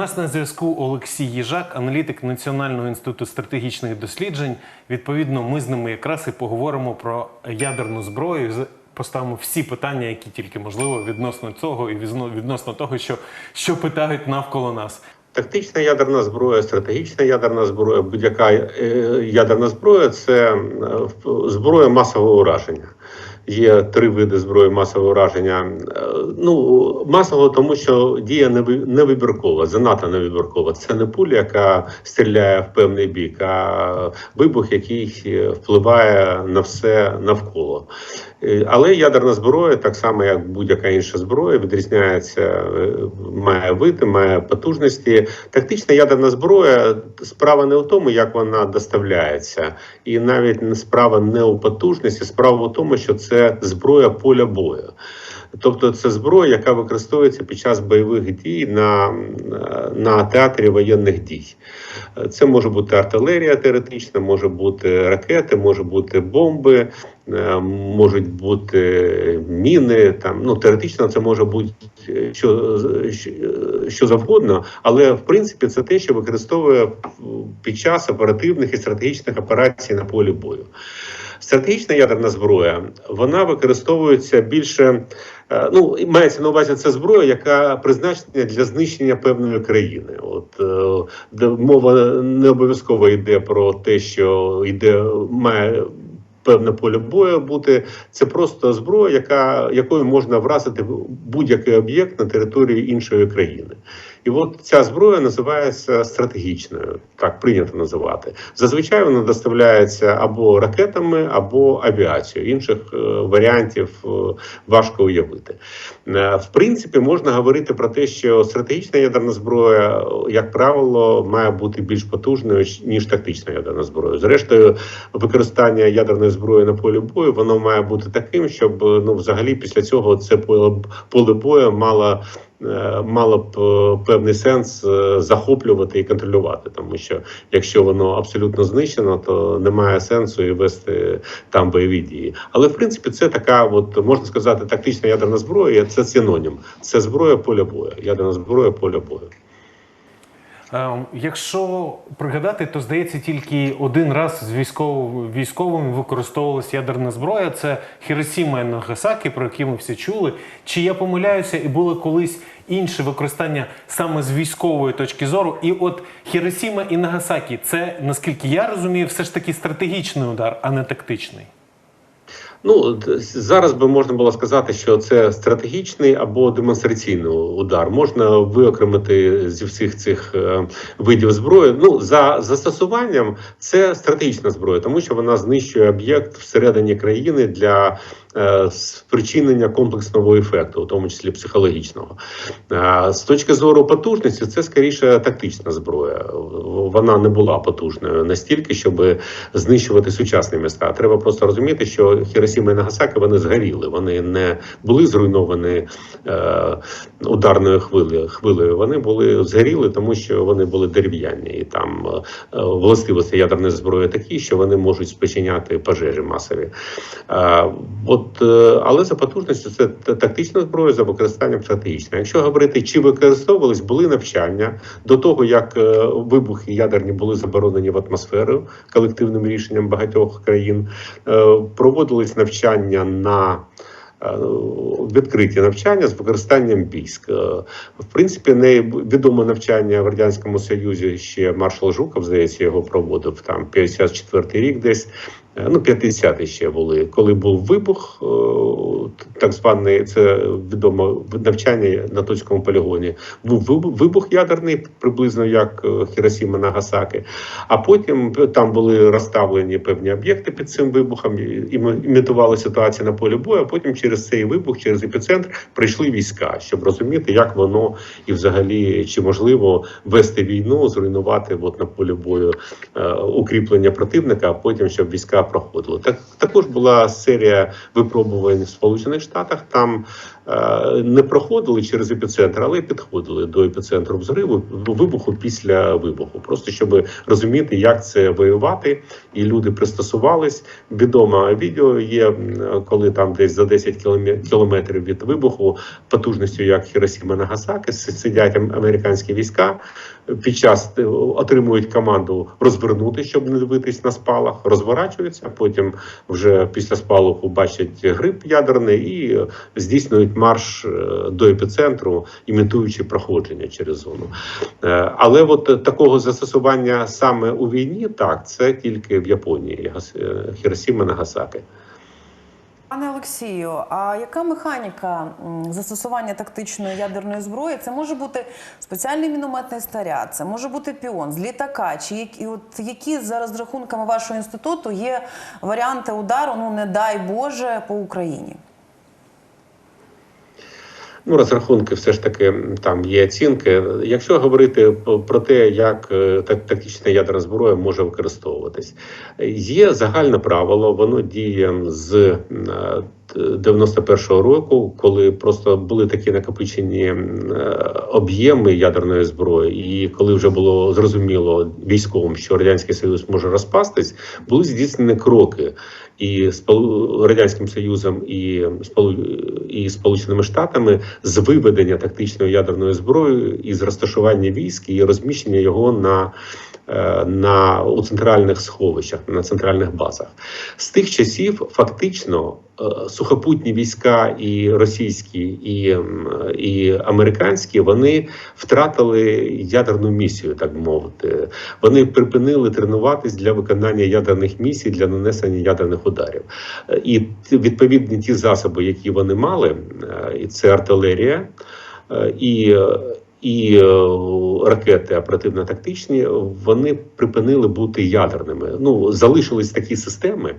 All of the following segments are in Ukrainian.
нас на зв'язку Олексій Їжак, аналітик Національного інституту стратегічних досліджень. Відповідно, ми з ними якраз і поговоримо про ядерну зброю. Поставимо всі питання, які тільки можливо, відносно цього і відносно того, що, що питають навколо нас. Тактична ядерна зброя, стратегічна ядерна зброя, будь-яка е, ядерна зброя це е, зброя масового ураження. Є три види зброї масового ураження. Е, Ну, масового, тому що дія неви- невибіркова, занадто невибіркова. Це не пуля, яка стріляє в певний бік, а вибух, який е, впливає на все навколо. Е, Але ядерна зброя, так само як будь-яка інша зброя, відрізняється, має види, має потужності. Тактична ядерна зброя справа не в тому, як вона доставляється, і навіть справа не у потужності, справа в тому, що це зброя поля бою. Тобто це зброя, яка використовується під час бойових дій на, на театрі воєнних дій. Це може бути артилерія теоретична, може бути ракети, може бути бомби, е, можуть бути міни. Там ну теоретично це може бути е, що, що, що завгодно, але в принципі це те, що використовує під час оперативних і стратегічних операцій на полі бою. Стратегічна ядерна зброя вона використовується більше. е, Ну, мається на увазі це зброя, яка призначена для знищення певної країни. От е, де мова не обов'язково йде про те, що йде має певне поле бою бути. Це просто зброя, яка якою можна вразити будь-який об'єкт на території іншої країни. І от ця зброя називається стратегічною, так прийнято називати. Зазвичай вона доставляється або ракетами, або авіацією. Інших е, варіантів е, важко уявити. Е, в принципі, можна говорити про те, що стратегічна ядерна зброя, як правило, має бути більш потужною ніж тактична ядерна зброя. Зрештою, використання ядерної зброї на полі бою воно має бути таким, щоб ну взагалі після цього це поле бою мало. Е, Мало б е, певний сенс е, захоплювати і контролювати, тому що якщо воно абсолютно знищено, то немає сенсу і вести там бойові дії. Але в принципі це така, от можна сказати, тактична ядерна зброя. Це синонім. Це зброя поля бою. Ядерна зброя поля бою. Ем, Якщо пригадати, то здається, тільки один раз з військовим військовим використовувалася ядерна зброя. Це Хіросіма і Нагасакі, про які ми всі чули. Чи я помиляюся, і було колись інше використання саме з військової точки зору? І от Хіросіма і Нагасакі це наскільки я розумію, все ж таки стратегічний удар, а не тактичний. Ну зараз би можна було сказати, що це стратегічний або демонстраційний удар. Можна виокремити зі всіх цих е, видів зброї. Ну за застосуванням це стратегічна зброя, тому що вона знищує об'єкт всередині країни для е, спричинення комплексного ефекту, у тому числі психологічного. Е, з точки зору потужності, це скоріше тактична зброя. Вона не була потужною настільки, щоб знищувати сучасні міста. Треба просто розуміти, що Хіросіма і Нагасаки вони згоріли, вони не були зруйновані е, ударною хвилею. Вони були згоріли, тому що вони були дерев'яні, і там е, властивості ядерної зброї такі, що вони можуть спричиняти пожежі масові. Е, от, е, але за потужністю це тактична зброя за використанням стратегічна. Якщо говорити, чи використовувались, були навчання до того, як е, вибухи ядерні були заборонені в атмосферу колективним рішенням багатьох країн, е, проводились навчання на Відкриті навчання з використанням військ. В принципі, невідоме навчання в радянському союзі ще маршал Жуков, здається, його проводив там 54-й рік, десь ну 50-ті ще були. Коли був вибух, е, так званий це відомо навчання на точному полігоні. Був вибух- ядерний, приблизно як е, Хіросіма Нагасаки. А потім там були розставлені певні об'єкти під цим вибухом, імітували ситуацію на полі бою. А потім через цей вибух, через епіцентр, прийшли війська, щоб розуміти, як воно і взагалі чи можливо вести війну, зруйнувати от на полі бою е, укріплення противника, а потім щоб війська яка проходила. Так також була серія випробувань в Сполучених Штатах. Там е, не проходили через епіцентр, але підходили до епіцентру взриву вибуху після вибуху. Просто щоб розуміти, як це воювати, і люди пристосувались. Відоме відео є, коли там десь за 10 кілометрів від вибуху потужністю, як Хіросіма Нагасаки, сидять американські війська. Під час е, отримують команду розвернути, щоб не дивитись на спалах, розворачуються. Потім вже після спалаху бачать гриб ядерний і е, здійснюють марш е, до епіцентру, імітуючи проходження через зону. Але от такого застосування саме у війні, так це тільки в Японії, Хіросіма Нагасаки. Пане Олексію, а яка механіка застосування тактичної ядерної зброї? Це може бути спеціальний мінометний снаряд, це може бути піон з літака. Чи які, от які за розрахунками вашого інституту є варіанти удару? Ну не дай Боже по Україні? Ну, розрахунки все ж таки там є оцінки. Якщо говорити про те, як е, тактична ядерна зброя може використовуватись, е, є загальне правило, воно діє з е, 91-го року, коли просто були такі накопичені е, об'єми ядерної зброї, і коли вже було зрозуміло військовим, що радянський союз може розпастись, були здійснені кроки. І радянським союзом і і Сполученими Штатами з виведення тактичної ядерної зброї і з розташування військ і розміщення його на, на у центральних сховищах, на центральних базах. З тих часів фактично е, сухопутні війська, і російські, і, і американські, вони втратили ядерну місію, так би мовити. Вони припинили тренуватись для виконання ядерних місій для нанесення ядерних ударів. Е, І відповідні ті засоби, які вони мали, е, і це артилерія, е, і, е, і е, ракети оперативно-тактичні, вони припинили бути ядерними. Ну залишились такі системи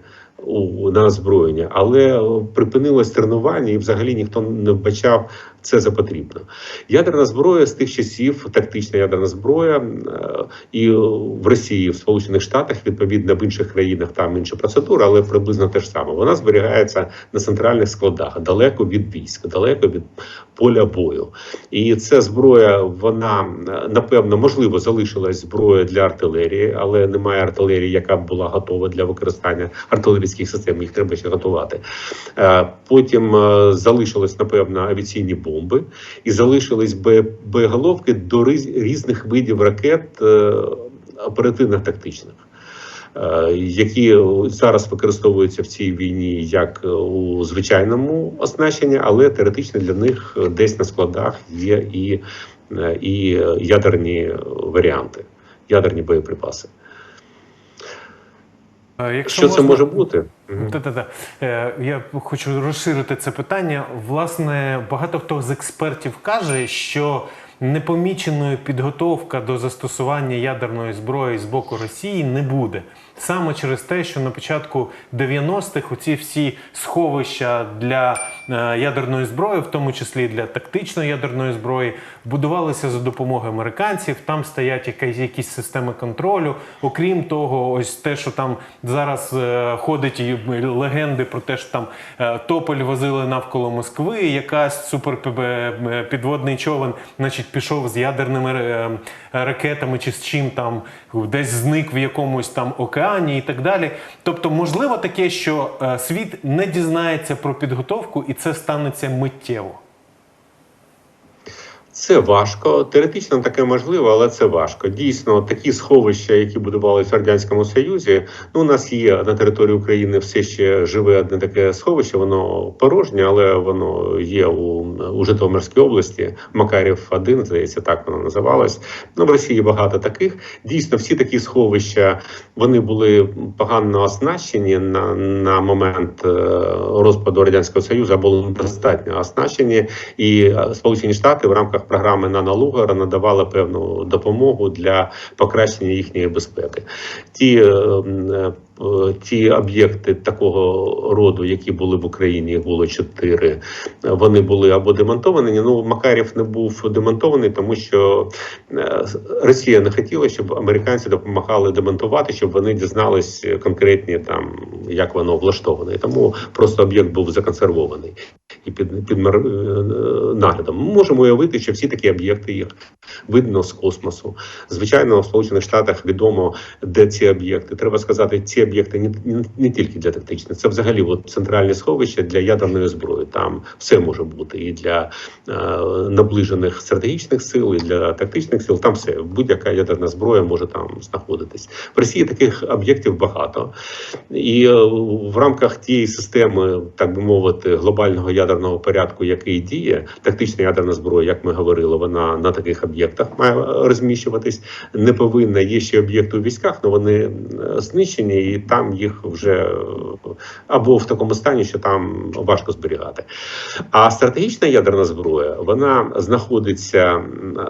на озброєння, але е, припинилось тренування, і взагалі ніхто не вбачав це за потрібно. Ядерна зброя з тих часів, тактична ядерна зброя, е, і в Росії, в Сполучених Штатах, відповідно в інших країнах там інша процедура, але приблизно те ж саме. Вона зберігається на центральних складах, далеко від військ, далеко від поля бою. І ця зброя, вона е, напевно можливо залишилась зброя для артилерії, але немає артилерії, яка б була готова для використання артилерійських систем. Їх треба ще готувати. Е, Потім залишились напевно авіаційні бомби, і залишились боєголовки до різних видів ракет е, оперативних тактичних. е, Які зараз використовуються в цій війні як е, у звичайному оснащенні, але теоретично для них десь на складах є і, і ядерні варіанти, ядерні боєприпаси. Е, Якщо Що це може бути? Та-та-та. Е, Я хочу розширити це питання. Власне, багато хто з експертів каже, що непоміченою підготовка до застосування ядерної зброї з боку Росії не буде. Саме через те, що на початку 90-х оці всі сховища для е, ядерної зброї, в тому числі для тактичної ядерної зброї, будувалися за допомогою американців. Там стоять якась, якісь системи контролю. Окрім того, ось те, що там зараз е, ходить легенди про те, що там е, тополь возили навколо Москви, якась суперпідводний човен, значить, пішов з ядерними е, ракетами чи з чим там десь зник в якомусь там океані і так далі. Тобто, можливо таке, що е, світ не дізнається про підготовку, і це станеться миттєво. Це важко. Теоретично таке можливо, але це важко. Дійсно, такі сховища, які будувалися в радянському союзі. Ну, у нас є на території України все ще живе одне таке сховище. Воно порожнє, але воно є у, у Житомирській області. Макарів 1 здається, так воно називалось. Ну в Росії багато таких. Дійсно, всі такі сховища вони були погано оснащені на, на момент е, розпаду радянського союзу, або недостатньо оснащені, і е, Сполучені Штати в рамках програми Нана Лугара надавали певну допомогу для покращення їхньої безпеки. Ті е, е, е, ті об'єкти такого роду, які були в Україні, їх було чотири. е, Вони були або демонтовані. Ну Макарів не був демонтований, тому що е, Росія не хотіла, щоб американці допомагали демонтувати, щоб вони дізнались конкретні там, як воно влаштоване. Тому просто об'єкт був законсервований і під, під е, наглядом. Ми можемо уявити, що всі такі об'єкти їх видно з космосу. Звичайно, в Сполучених Штатах відомо, де ці об'єкти. Треба сказати, ці об'єкти не, не, не тільки для тактичних, це взагалі от, центральне сховище для ядерної зброї. Там все може бути і для е, наближених стратегічних сил, і для тактичних сил. Там все будь-яка ядерна зброя може там знаходитись. В Росії таких об'єктів багато, і е, в рамках тієї системи, так би мовити, глобального ядерного порядку, який діє, тактична ядерна зброя, як ми говорили, вона на таких об'єктах має е, розміщуватись. Не повинна є ще об'єкти у військах, але вони е, знищені, і там їх вже е, або в такому стані, що там важко зберігати. А стратегічна ядерна зброя вона знаходиться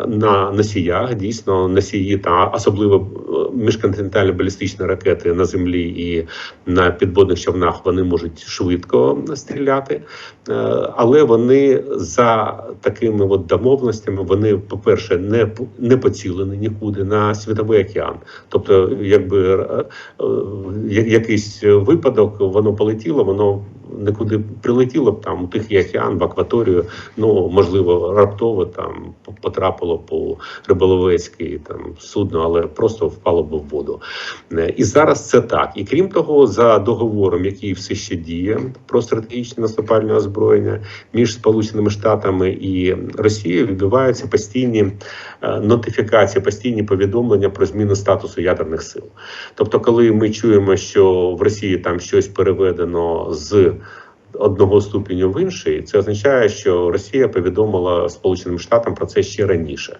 на носіях, дійсно носії та особливо е, міжконтинентальні балістичні ракети на землі і на підводних човнах вони можуть швидко стріляти, Е, але вони за такими от домовленостями, вони, по-перше, не не поцілені нікуди на світовий океан. Тобто, якби якийсь випадок, воно полетіло, воно нікуди прилетіло б там у Тихий океан, в акваторію. Ну можливо, раптово там потрапило по риболовецькій там судно, але просто впало б в воду. Е, І зараз це так. І крім того, за договором, який все ще діє про стратегічне наступальне озброєння між Сполученими Штатами і Росією відбуваються постійні е, нотифікації, постійні повідомлення про зміну статусу ядерних сил. Тобто, коли ми чуємо, що в Росії там щось переведено з одного ступеню в інший, це означає, що Росія повідомила Сполученим Штатам про це ще раніше.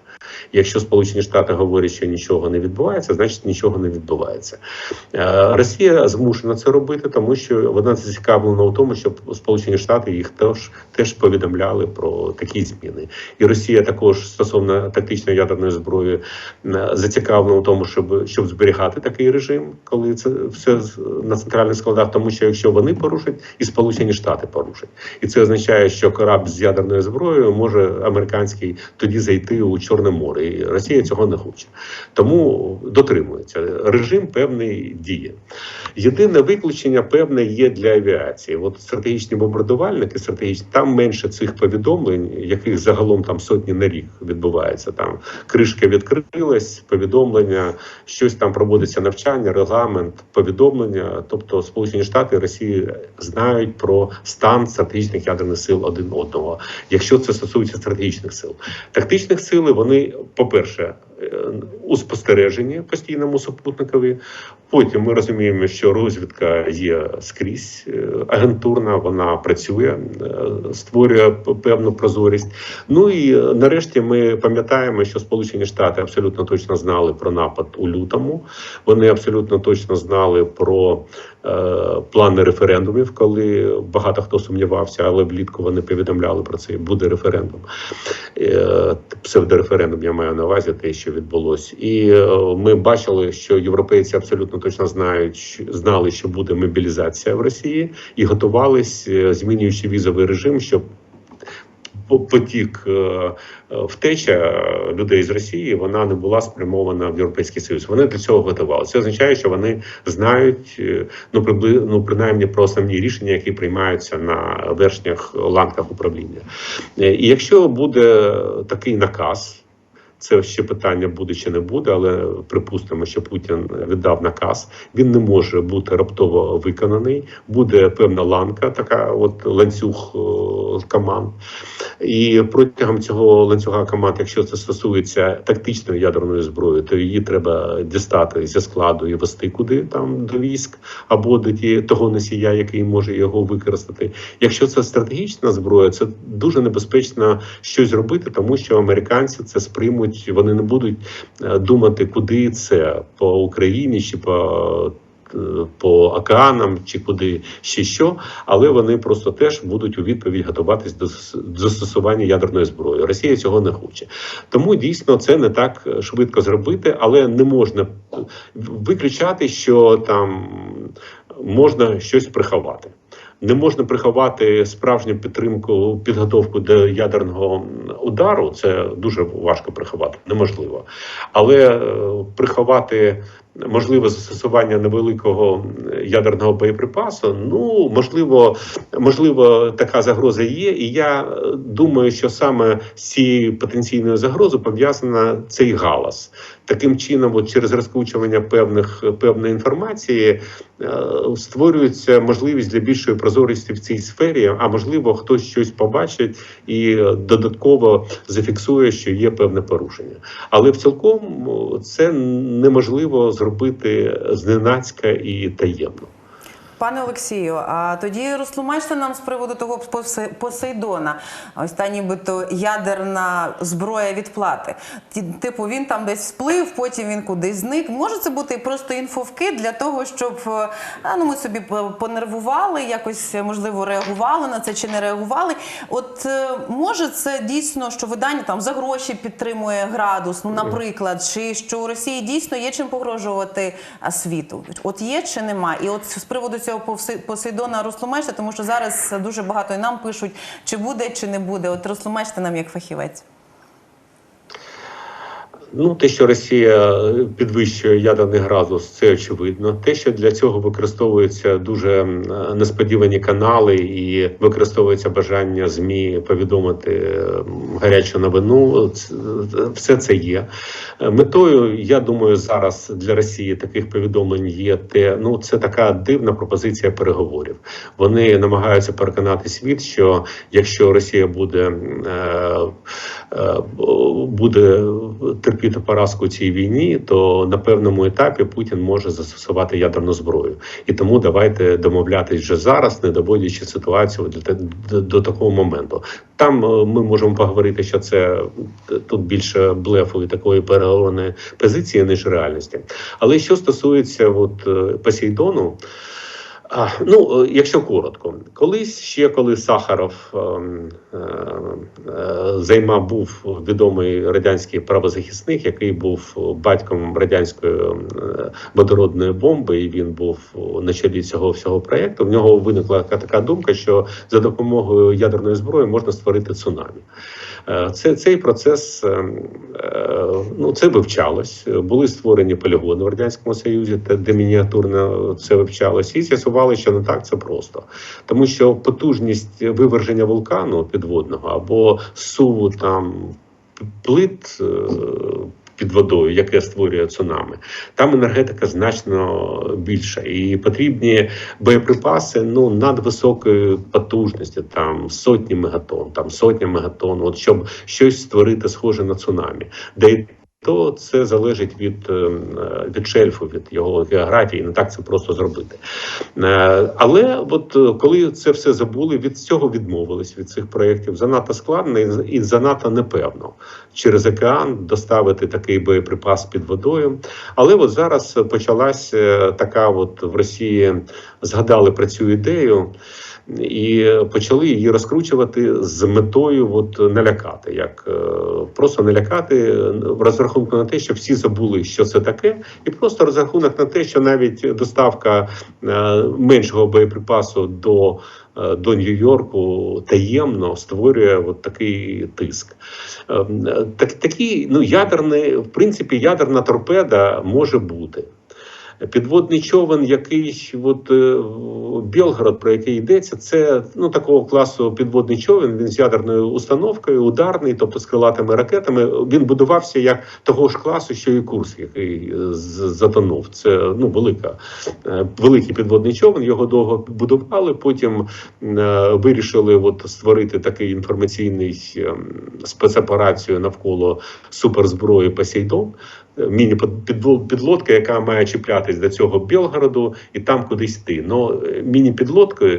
Якщо Сполучені Штати говорять, що нічого не відбувається, значить нічого не відбувається. Е, Росія змушена це робити, тому що вона зацікавлена у тому, щоб Сполучені Штати їх теж теж повідомляли про такі зміни. І Росія також стосовно тактичної ядерної зброї зацікавлена у тому, щоб щоб зберігати такий режим, коли це все на центральних складах, тому що якщо вони порушать, і Сполучені Штати порушать, і це означає, що корабль з ядерною зброєю може американський тоді зайти у Чорне море, і Росія цього не хоче. Тому дотримується режим певний діє. Єдине виключення певне є для авіації. От стратегічні бомбардувальники, стратегічні там менше цих повідомлень, яких загалом там сотні на рік відбувається. Там кришка відкрилась, повідомлення, щось там проводиться навчання, регламент, повідомлення. Тобто Сполучені Штати і Росія знають про стан стратегічних ядерних сил один одного, якщо це стосується стратегічних сил. Тактичних сил вони, по-перше, у спостереженні постійному супутникові. Потім ми розуміємо, що розвідка є скрізь е, агентурна, вона працює, е, створює певну прозорість. Ну і е, нарешті ми пам'ятаємо, що Сполучені Штати абсолютно точно знали про напад у лютому. Вони абсолютно точно знали про е, плани референдумів, коли багато хто сумнівався, але влітку вони повідомляли про це. Буде референдум. Е, псевдореферендум, я маю на увазі те, що відбулось. І е, ми бачили, що європейці абсолютно точно знають, знали, що буде мобілізація в Росії, і готувались, е, змінюючи візовий режим, щоб по- потік е, втеча людей з Росії вона не була спрямована в Європейський Союз. Вони для цього готувалися. Це означає, що вони знають ну прибли, ну принаймні про основні рішення, які приймаються на вершнях ланках управління. І якщо буде такий наказ. Це ще питання буде чи не буде, але припустимо, що Путін віддав наказ. Він не може бути раптово виконаний. Буде певна ланка, така от ланцюг е, команд. І протягом цього ланцюга команд, якщо це стосується тактичної ядерної зброї, то її треба дістати зі складу і вести куди там до військ або до ті, того носія, який може його використати. Якщо це стратегічна зброя, це дуже небезпечно щось робити, тому що американці це сприймуть. Вони не будуть е, думати, куди це по Україні чи по. е, По океанам чи куди ще що, але вони просто теж будуть у відповідь готуватись до до застосування ядерної зброї. Росія цього не хоче. Тому дійсно це не так швидко зробити, але не можна виключати, що там можна щось приховати. Не можна приховати справжню підтримку, підготовку до ядерного удару. Це дуже важко приховати, неможливо. Але е, приховати можливе застосування невеликого ядерного боєприпасу. Ну можливо, можливо, така загроза є. І я е, думаю, що саме з цією потенційною загрозою пов'язана цей галас. Таким чином, от через розкручування певних певної інформації е, створюється можливість для більшої прозорості в цій сфері. А можливо, хтось щось побачить і е, додатково зафіксує, що є певне порушення. Але в цілком це неможливо зробити зненацька і таємно. Пане Олексію, а тоді розтлумачте нам з приводу того Посе- Посейдона. Ось та нібито ядерна зброя відплати. Типу він там десь сплив, потім він кудись зник. Може це бути просто інфовки для того, щоб е, ну, ми собі понервували, якось можливо реагували на це чи не реагували. От е, може це дійсно, що видання там за гроші підтримує градус, ну наприклад, чи що у Росії дійсно є чим погрожувати світу? От є чи нема? І от з приводу цього Повси- Посейдона розтлумачте, тому що зараз дуже багато і нам пишуть, чи буде, чи не буде. От розтлумачте нам як фахівець. Ну, те, що Росія підвищує ядерний градус, це очевидно. Те, що для цього використовуються дуже несподівані канали і використовується бажання змі повідомити гарячу новину, все це є. Е, Метою, я думаю, зараз для Росії таких повідомлень є те. Ну, це така дивна пропозиція переговорів. Вони намагаються переконати світ, що якщо Росія буде, е, е, буде терпіти поразку у цій війні, то на певному етапі Путін може застосувати ядерну зброю. І тому давайте домовлятись вже зараз, не доводячи ситуацію до, до такого моменту. Там е, ми можемо поговорити, що це е, тут більше блефу і такої переговорної позиції, ніж реальності. Але що стосується от е, Посейдону. Ну, е, якщо коротко, колись ще коли Сахаров ем, е, е, займав був відомий радянський правозахисник, який був батьком радянської е, водородної бомби, і він був на чолі цього всього проєкту. В нього виникла така думка, що за допомогою ядерної зброї можна створити цунамі. Е, Це цей процес ем, е, ну це вивчалось. Були створені полігони в радянському союзі, де мініатурно це вивчалось, і з'ясували, що не так це просто, тому що потужність виверження вулкану підводного або суву там плит. Під водою, яке створює цунами, там енергетика значно більша, і потрібні боєприпаси ну надвисокої потужності, там сотні мегатон, там сотня мегатон, от щоб щось створити схоже на цунамі, де то це залежить від, е, від шельфу, від його географії. Не так це просто зробити. Е, Але от е, коли це все забули, від цього відмовились від цих проєктів. Занадто складно і- занадто непевно через океан доставити такий боєприпас під водою. Але от зараз почалась така, от в Росії згадали про цю ідею. І почали її розкручувати з метою от налякати, як е, просто налякати в розрахунку на те, що всі забули, що це таке, і просто розрахунок на те, що навіть доставка е, меншого боєприпасу до, е, до Нью-Йорку таємно створює от такий тиск. Е, Так, такі ну ядерний, в принципі, ядерна торпеда може бути. Підводний човен, який от е, Білгород, про який йдеться, це ну такого класу підводний човен. Він з ядерною установкою, ударний, тобто з крилатими ракетами. Він будувався як того ж класу, що і Курс, який е, затонув. Це ну велика е, великий підводний човен. Його довго будували. Потім вирішили от створити такий інформаційний е, спецоперацію навколо суперзброї Посейдон міні-підлодка, яка має чіплятись до цього Білгороду і там кудись йти. Ну міні-підлодка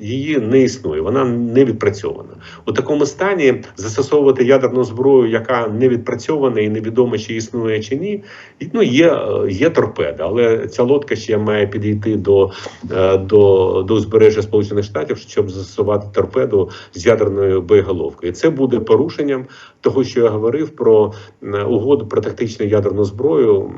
її не існує, вона не відпрацьована. У такому стані застосовувати ядерну зброю, яка не відпрацьована і невідомо, чи існує чи ні. Ну є, є торпеда, але ця лодка ще має підійти до, е, до, до узбережжя Сполучених Штатів, щоб застосувати торпеду з ядерною боєголовкою. Це буде порушенням того, що я говорив про е, угоду про тактичну ядерну зброю.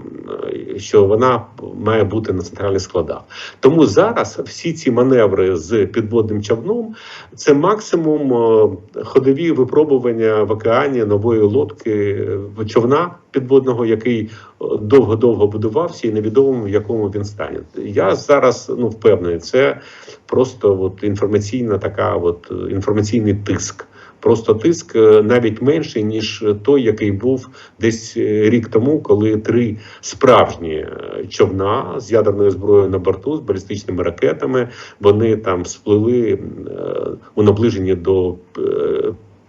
е, що вона має бути на центральних складах. Тому зараз всі ці маневри з підводним човном це максимум е, ходові випробування в океані нової лодки е, човна підводного, який е, довго-довго будувався, і невідомо в якому він стане. Я зараз ну впевнений, це просто от інформаційна така, от інформаційний тиск. Просто тиск е, навіть менший ніж той, який був десь е, рік тому, коли три справжні е, човна з ядерною зброєю на борту, з балістичними ракетами, вони там сплили у наближенні до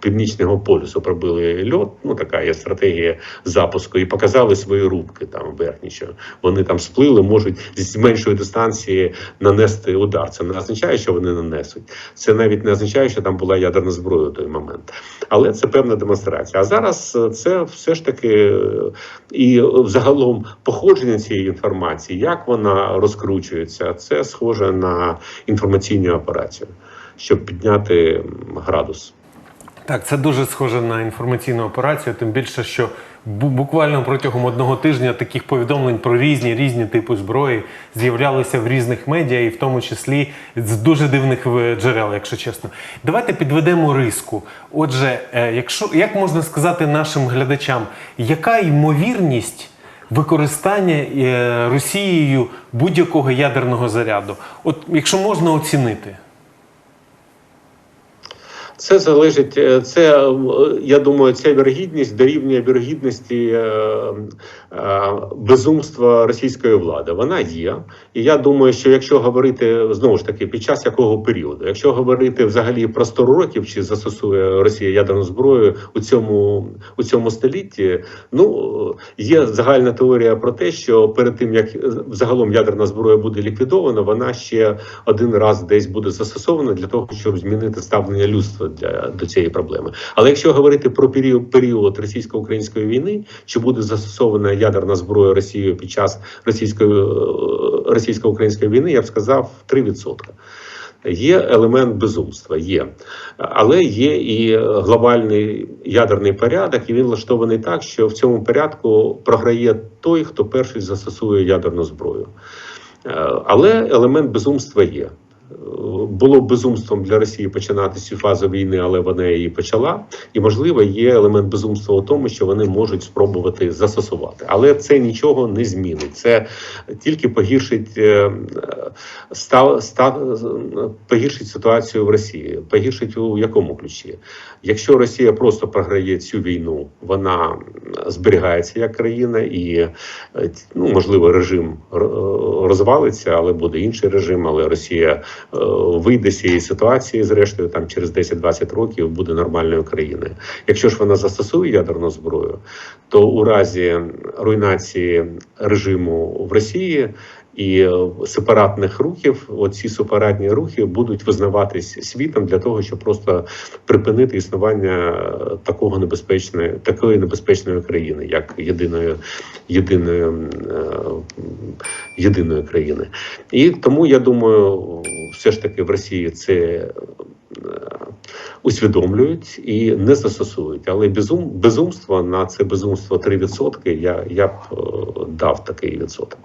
північного полюсу, пробили льот. Ну така є стратегія запуску, і показали свої рубки там верхні, що вони там сплили, можуть з меншої дистанції нанести удар. Це не означає, що вони нанесуть. Це навіть не означає, що там була ядерна зброя у той момент. Але це певна демонстрація. А зараз е, це все ж таки е, і взагалом походження цієї інформації, як вона розкручується, це схоже на інформаційну операцію, щоб підняти градус. Так, це дуже схоже на інформаційну операцію, тим більше, що буквально протягом одного тижня таких повідомлень про різні різні типи зброї з'являлися в різних медіа, і в тому числі з дуже дивних джерел, якщо чесно. Давайте підведемо риску. Отже, е, якщо як можна сказати нашим глядачам, яка ймовірність? Використання е, Росією будь-якого ядерного заряду, от якщо можна оцінити. Це залежить, е, це е, я думаю, ця вірогідність дорівнює вірогідності е, е, безумства російської влади. Вона є, і я думаю, що якщо говорити знову ж таки під час якого періоду, якщо говорити взагалі про 100 років, чи застосує Росія ядерну зброю у цьому у цьому столітті, ну є загальна теорія про те, що перед тим як загалом ядерна зброя буде ліквідована, вона ще один раз десь буде застосована для того, щоб змінити ставлення людства для до цієї проблеми. Але якщо говорити про період період російсько-української війни, чи буде застосована ядерна зброя Росією під час російської е, російсько-української війни, я б сказав 3%. Є елемент безумства, є, але є і глобальний ядерний порядок, і він влаштований так, що в цьому порядку програє той, хто перший застосує ядерну зброю. Е, Але елемент безумства є. Е, Було безумством для Росії починати цю фазу війни, але вона її почала. І можливо, є елемент безумства у тому, що вони можуть спробувати застосувати, але це нічого не змінить. Це тільки погіршить е, став, став, погіршить ситуацію в Росії. Погіршить у якому ключі? Якщо Росія просто програє цю війну, вона зберігається як країна, і е, ну можливо режим розвалиться, але буде інший режим. Але Росія е, вийде з цієї ситуації, зрештою, там через 10-20 років буде нормальною країною. Якщо ж вона застосує ядерну зброю, то у разі руйнації режиму в Росії. І е, сепаратних рухів, оці сепаратні рухи будуть визнаватись світом для того, щоб просто припинити існування е, такого небезпечної, такої небезпечної країни, як єдиної, єдиної, е, єдиної країни. І тому я думаю, все ж таки в Росії це усвідомлюють і не застосують. Але безум, безумство на це безумство 3% я, я б дав такий відсоток.